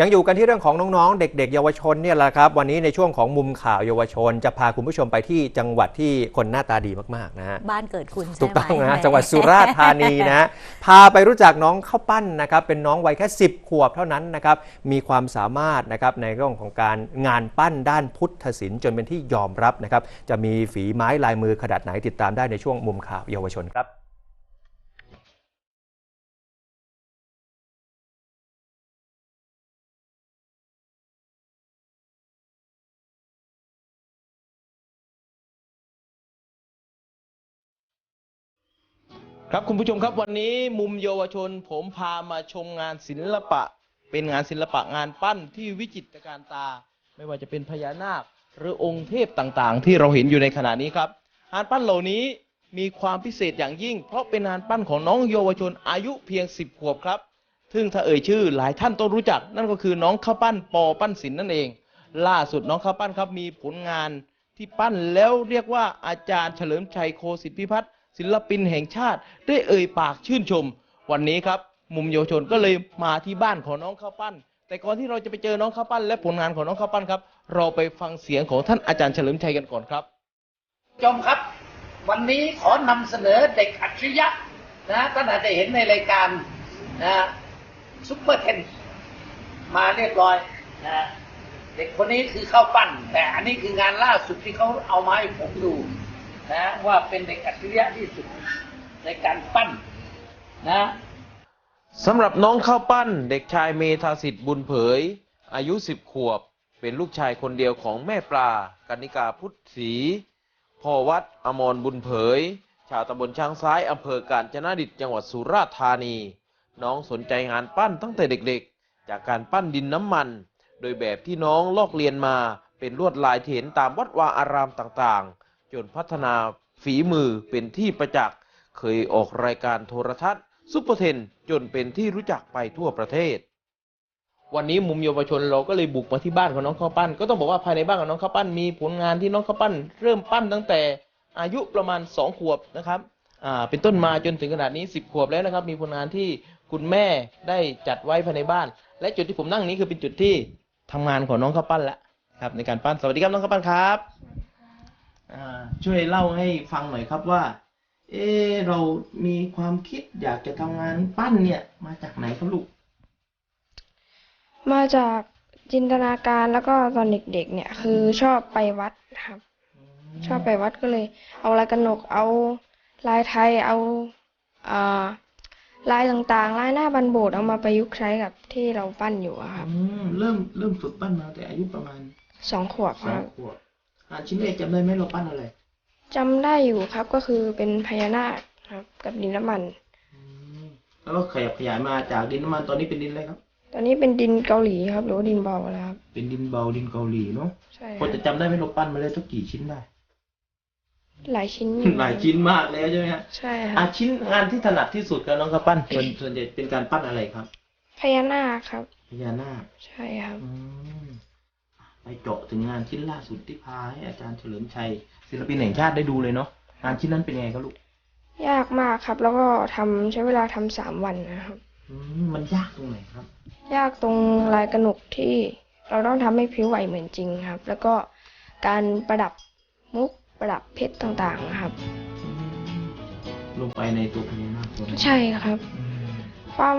ยังอยู่กันที่เรื่องของน้องๆ เด็ก ๆ เยาวชนเนี่ยแหละครับ วันนี้ในช่วงของมุมข่าวเยาวชน จะพาคุณผู้ชมไปที่จังหวัดที่คนหน้าตาดีมากๆนะฮะบ้านเกิดคุณใช่ไหมถูกต้องนะฮะแหมจังหวัดสุราษฎร์ธานีนะฮะพาไปรู้จักน้องข้าวปั้นนะครับเป็นน้องวัยแค่ 10 ขวบเท่านั้นนะครับมีความสามารถนะครับในเรื่องของการงานปั้นด้านพุทธศิลป์จนเป็นที่ยอมรับนะครับจะมีฝีไม้ลายมือขนาดไหนติดตามได้ในช่วงมุมข่าวเยาวชนครับ ครับคุณผู้ชมครับวันนี้มุมเยาวชน ผมพามาชมงานศิลปะ เป็นงานศิลปะงานปั้นที่วิจิตรการตา ไม่ว่าจะเป็นพญานาค หรือองค์เทพต่างๆ ที่เราเห็นอยู่ในขณะนี้ครับงานปั้นเหล่านี้มีความพิเศษอย่างยิ่ง เพราะเป็นงานปั้นของน้องเยาวชนอายุเพียง 10 ขวบครับ ซึ่งถ้าเอ่ยชื่อหลายท่านต้องรู้จัก นั่นก็คือน้องข้าวปั้นปอปั้นศิลป์นั่นเอง ล่าสุดน้องข้าวปั้นครับมีผลงานที่ปั้นแล้วเรียกว่าอาจารย์เฉลิมชัยโคสิทธิพิพัฒน์ ศิลปินแห่งชาติ ได้เอ่ยปากชื่นชม วันนี้ครับ มุมเยาวชนก็เลยมาที่บ้านของน้องข้าวปั้น แต่ก่อนที่เราจะไปเจอน้องข้าวปั้น และผลงานของน้องข้าวปั้นครับ เราไปฟังเสียงของท่านอาจารย์เฉลิมชัยกันก่อนครับชมครับ วันนี้ขอนำเสนอเด็กอัจฉริยะนะท่านอาจจะเห็นในรายการนะซุปเปอร์เทนมาเรียบร้อยนะเด็กคนนี้คือข้าวปั้น แต่อันนี้คืองานล่าสุดที่เขาเอามาให้ผมดู นะว่าเป็นเด็กอัจฉริยะที่สุดในการปั้นนะสำหรับน้องข้าวปั้นเด็กชายเมธาสิทธิ์บุญเผย อายุสิบขวบ เป็นลูกชายคนเดียวของแม่ปลา กนิกาพุทธศรีพ่อวัดอมรบุญเผย ชาวตำบลช้างซ้ายอำเภอกาญจนดิตจังหวัดสุราษฎร์ธานี น้องสนใจงานปั้นตั้งแต่เด็กๆ จากการปั้นดินน้ำมัน โดยแบบที่น้องลอกเรียนมาเป็นลวดลายที่เห็นตามวัดวาอารามต่างๆ จนพัฒนาฝีมือเป็นที่ประจักษ์ เคยออกรายการโทรทัศน์ ซุปเปอร์เทนจนเป็นที่รู้จักไปทั่วประเทศ วันนี้มุมเยาวชนเราก็เลยบุกมาที่บ้านของน้องข้าวปั้น ก็ต้องบอกว่าภายในบ้านของน้องข้าวปั้นมีผลงานที่น้องข้าวปั้น เริ่มปั้นตั้งแต่อายุประมาณสองขวบนะครับอ่าเป็นต้นมาจนถึงขนาดนี้สิบขวบแล้วนะครับ มีผลงานที่คุณแม่ได้จัดไว้ภายในบ้าน และจุดที่ผมนั่งนี้คือเป็นจุดที่ทำงานของน้องข้าวปั้นแล้วครับในการปั้นสวัสดีครับน้องข้าวปั้นครับ ช่วยเล่าให้ฟังหน่อยครับว่า เออเรามีความคิดอยากจะทำงานปั้นเนี่ย มาจากไหนครับลูก มาจากจินตนาการแล้วก็ตอนเด็กๆ เนี่ย คือชอบไปวัดครับ ชอบไปวัดก็เลย เอาลายกระหนกเอาลายไทยเอาอ่าลายต่างๆ ลายหน้าบันโบดเอามาประยุกต์ใช้กับที่เราปั้นอยู่อะครับ อืมเริ่มเริ่มฝึกปั้นมาแต่อายุประมาณสองขวบสคองรับขวบอ่า ชิ้นแรกจำได้ไหมเราปั้นอะไรจำได้อยู่ครับก็คือเป็นพญานาคครับ กับดินน้ำมันอืมแล้วก็ขยับขยายมาจากดินน้ำมันตอนนี้เป็นดินอะไรครับ ตอนนี้เป็นดินเกาหลีครับ หรือว่าดินเบาแล้วครับ เป็นดินเบาดินเกาหลีเนาะใช่พอจะจำได้ไหมเราปั้นมาแล้วสักกี่ชิ้นได้ หลายชิ้นอยู่หลายชิ้นมากแล้วใช่ไหมฮะใช่คอะรับชิ้นงานที่ถนัดที่สุดครับน้องครับปั้นส่วนส่วนใหญ่เป็นการปั้นอะไรครับพญานาคครับพญานาค ใช่ครับ อืม ไปเจาะถึงงานชิ้นล่าสุดที่พาให้อาจารย์เฉลิมชัยศิลปินแห่งชาติได้ดูเลยเนาะงานชิ้นนั้นเป็นไงครับลูกยากมากครับ แล้วก็ทำใช้เวลาทำสามวันนะครับอืมมันยากตรงไหนครับ ยากตรงลายกระหนกที่เราต้องทำให้ผิวไหวเหมือนจริงครับ แล้วก็การประดับมุกประดับเพชรต่างๆนะครับ ลงไปในตัวพญานาคตัวนั้นใช่ครับอืมความ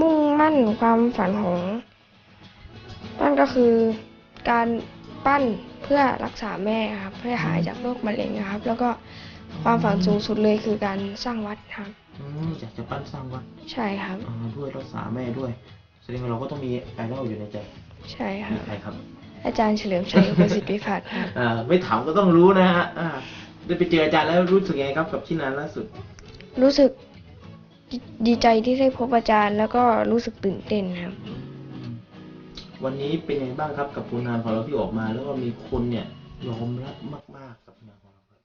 มุ่งมั่นความฝันของนั่นก็คือ การปั้นเพื่อรักษาแม่ครับเพื่อหายจากโรคมะเร็งนะครับ แล้วก็ความฝันสูงสุดเลยคือการสร้างวัดครับอืมอยากจะปั้นสร้างวัดใช่ครับ อ่าด้วยรักษาแม่ด้วย แสดงว่าเราก็ต้องมีไอดอลอยู่ในใจใช่ครัมีบ ใครครับ อาจารย์เฉลิมชัยประสิทธิพิพัฒน์ครับ อ่าไม่ถามก็ต้องรู้นะฮะอ่าได้ไปเจออาจารย์แล้วรู้สึกยังไงครับกับชิ้นงานล่าสุด รู้สึกดีดีใจที่ได้พบอาจารย์ แล้วก็รู้สึกตื่นเต้นครับ วันนี้เป็นยังไงบ้างครับกับผลงานของเราที่ออกมา แล้วก็มีคนเนี่ยยอมรับมาก ๆ กับงานของเราครับ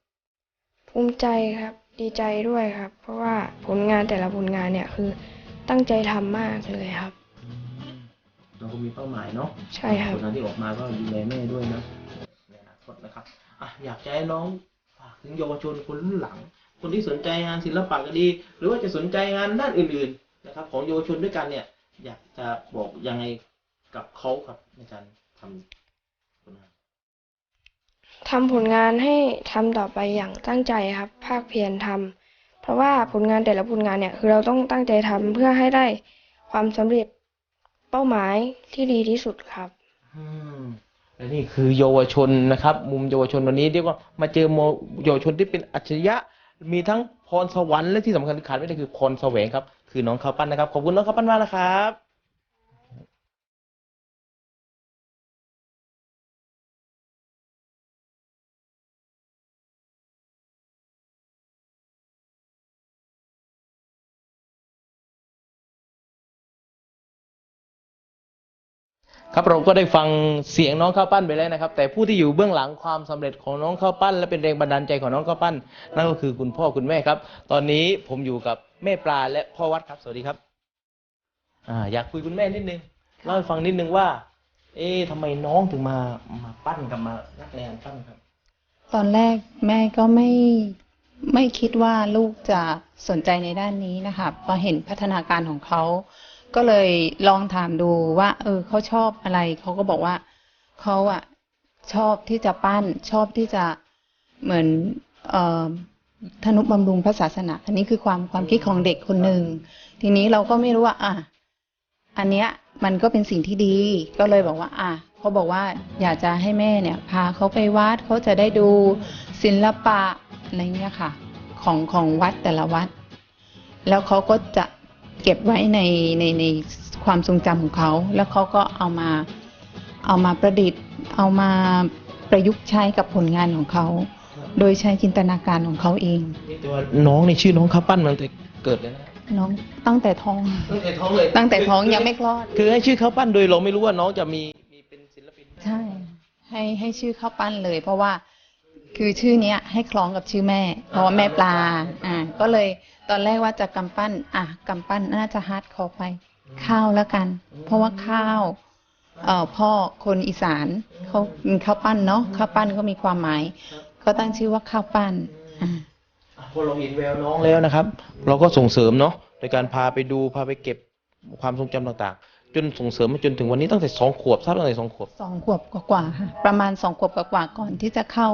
ภูมิใจครับดีใจด้วยครับ เพราะว่าผลงานแต่ละผลงานเนี่ยคือตั้งใจทำมากเลยครับอืมเราก็มีเป้าหมายเนาะใช่ครับ ผลงานที่ออกมาก็ดูแลแม่ด้วยนะในอนาคตนะครับอะอยากจะให้น้องฝากถึงเยาวชนคนรุ่นหลัง คนที่สนใจงานศิลปะก็ดี หรือว่าจะสนใจงานด้านอื่น ๆ นะครับ ของเยาวชนด้วยกันเนี่ย อยากจะบอกยังไง กับเขาครับในการทำผลงานทำผลงานให้ทำต่อไปอย่างตั้งใจครับ ภาคเพียรทำเพราะว่าผลงานแต่ละผลงานเนี่ยคือเราต้องตั้งใจทำเพื่อให้ได้ความสำเร็จเป้าหมายที่ดีที่สุดครับอืมและนี่คือเยาวชนนะครับ มุมเยาวชนวันนี้เรียกว่ามาเจอโมเยาวชนที่เป็นอัจฉริยะ มีทั้งพรสวรรค์และที่สำคัญที่ขาดไม่ได้คือพรแสวงครับ คือน้องข้าวปั้นนะครับ ขอบคุณน้องข้าวปั้นมากนะครับ ครับเราก็ได้ฟังเสียงน้องข้าวปั้นไปแล้วนะครับ แต่ผู้ที่อยู่เบื้องหลังความสำเร็จของน้องข้าวปั้น และเป็นแรงบันดาลใจของน้องข้าวปั้น นั่นก็คือคุณพ่อคุณแม่ครับ ตอนนี้ผมอยู่กับแม่ปลาและพ่อวัดครับ สวัสดีครับอ่าอยากคุยคุณแม่นิดนึงเล่าให้ฟังนิดนึงว่า เอ๊ะทำไมน้องถึงมามาปั้นกับมารักแรงปั้นครับ ตอนแรกแม่ก็ไม่ไม่คิดว่าลูกจะสนใจในด้านนี้นะคะพอเห็นพัฒนาการของเขา ก็เลยลองถามดูว่า เออเขาชอบอะไรเขาก็บอกว่าเขาอะชอบที่จะปั้นชอบที่จะเหมือนเอ่อธนุบำรุงพระศาสนา อันนี้คือความความคิดของเด็กคนหนึ่งทีนี้เราก็ไม่รู้ว่า อะอันเนี้ยมันก็เป็นสิ่งที่ดี ก็เลยบอกว่า อะเขาบอกว่าอยากจะให้แม่เนี่ย พาเขาไปวัดเขาจะได้ดูศิลปะอะไรเงี้ยค่ะ ของของวัดแต่ละวัด แล้วเขาก็จะ เก็บไว้ในในในความทรงจำของเขา แล้วเขาก็เอามาเอามาประดิษฐ์ เอามาประยุกต์ใช้กับผลงานของเขา โดยใช้จินตนาการของเขาเองแต่ว่าน้องในชื่อน้องข้าวปั้นมาตั้งแต่เกิดเลยนะน้องตั้งแต่ท้องตั้งแต่ท้องเลยตั้งแต่ท้องยังไม่คลอด คือให้ชื่อข้าวปั้นโดยเราไม่รู้ว่าน้องจะมีมีเป็นศิลปินใช่ให้ให้ชื่อข้าวปั้นเลย เพราะว่าคือชื่อเนี้ยให้คล้องกับชื่อแม่ เพราะว่าแม่ปลาอ่าก็เลย ตอนแรกว่าจะกำปั้น อะกำปั้นน่าจะฮาร์ดคอร์ไป ข้าวแล้วกัน เพราะว่าข้าวเอ่อพ่อคนอีสานเขามีข้าวปั้นเนาะข้าวปั้นก็มีความหมาย ก็ตั้งชื่อว่าข้าวปั้นอ่าพอเราเห็นแววน้องแล้วนะครับ เราก็ส่งเสริมเนาะโดยการพาไปดูพาไปเก็บความทรงจำต่างๆ จนส่งเสริมมาจนถึงวันนี้ตั้งแต่สองขวบทราบตั้งแต่สองขวบสองขวบกว่าๆค่ะประมาณสองขวบกว่าๆก่อนที่จะเข้า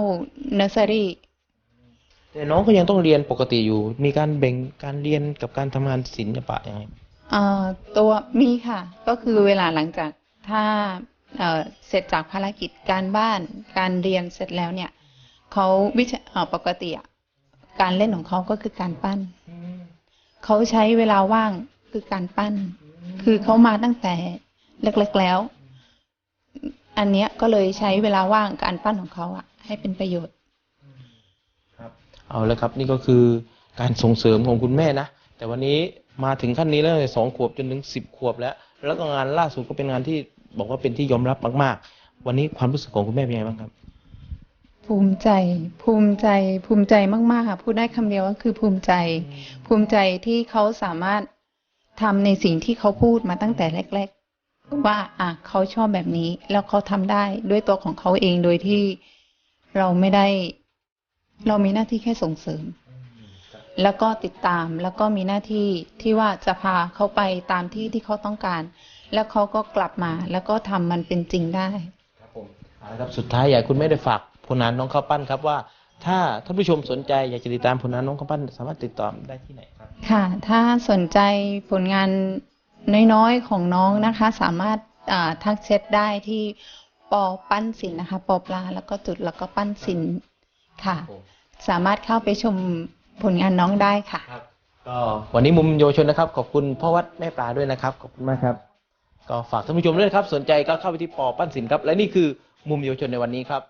เนอร์เซอรี่ แต่น้องก็ยังต้องเรียนปกติอยู่ มีการแบ่งการเรียนกับการทำงานศิลปะยังไงตัวมีค่ะ ก็คือเวลาหลังจากถ้าเเสร็จจากภารกิจการบ้านการเรียนเสร็จแล้วเนี่ยเขาวิชาปกติการเล่นของเขาก็คือการปั้นเขาใช้เวลาว่างคือการปั้น คือเขามาตั้งแต่เล็กๆแล้ว อันเนี้ยก็เลยใช้เวลาว่างการปั้นของเขาอะให้เป็นประโยชน์ เอาล้วครับ นี่ก็คือการส่งเสริมของคุณแม่นะ แต่วันนี้มาถึงขั้นนี้แล้วสองขวบจนถึงสิบขวบแล้ว แล้วก็งานล่าสุดก็เป็นงานที่บอกว่าเป็นที่ยอมรับมากๆ วันนี้ความรู้สึกของคุณแม่เป็นยังไงบ้างครับ ภูมิใจ ภูมิใจ ภูมิใจมากๆค่ะพูดได้คำเดียวก็คือภูมิใจ ภูมิใจที่เขาสามารถทำในสิ่งที่เขาพูดมาตั้งแต่แรก ๆ ว่าอะเขาชอบแบบนี้ แล้วเขาทำได้ด้วยตัวของเขาเองโดยที่เราไม่ได้ เรามีหน้าที่แค่ส่งเสริม แล้วก็ติดตามแล้วก็มีหน้าที่ที่ว่าจะพาเขาไปตามที่ที่เขาต้องการ แล้วเขาก็กลับมา แล้วก็ทำมันเป็นจริงได้ครับผมเอาละครับสุดท้ายอยากให้คุณแม่ได้ฝากผลงานน้องข้าวปั้นครับว่า ถ้าท่านผู้ชมสนใจอยากจะติดตามผลงานน้องข้าวปั้น สามารถติดต่อได้ที่ไหนครับ ค่ะ ถ้าสนใจผลงานน้อยๆของน้องนะคะ สามารถอ่าทักเช็ดได้ที่ปอปั้นสินนะคะ ปอปลาแล้วก็จุดแล้วก็ปั้นสิน ค่ะ สามารถเข้าไปชมผลงานน้องได้ค่ะ ครับ ก็วันนี้มุมเยาวชนนะครับ ขอบคุณพ่อวัดแม่ปลาด้วยนะครับ ขอบคุณมากครับ ก็ฝากท่านผู้ชมด้วยนะครับ สนใจก็เข้าไปที่ปอปั้นสินครับ และนี่คือมุมเยาวชนในวันนี้ครับ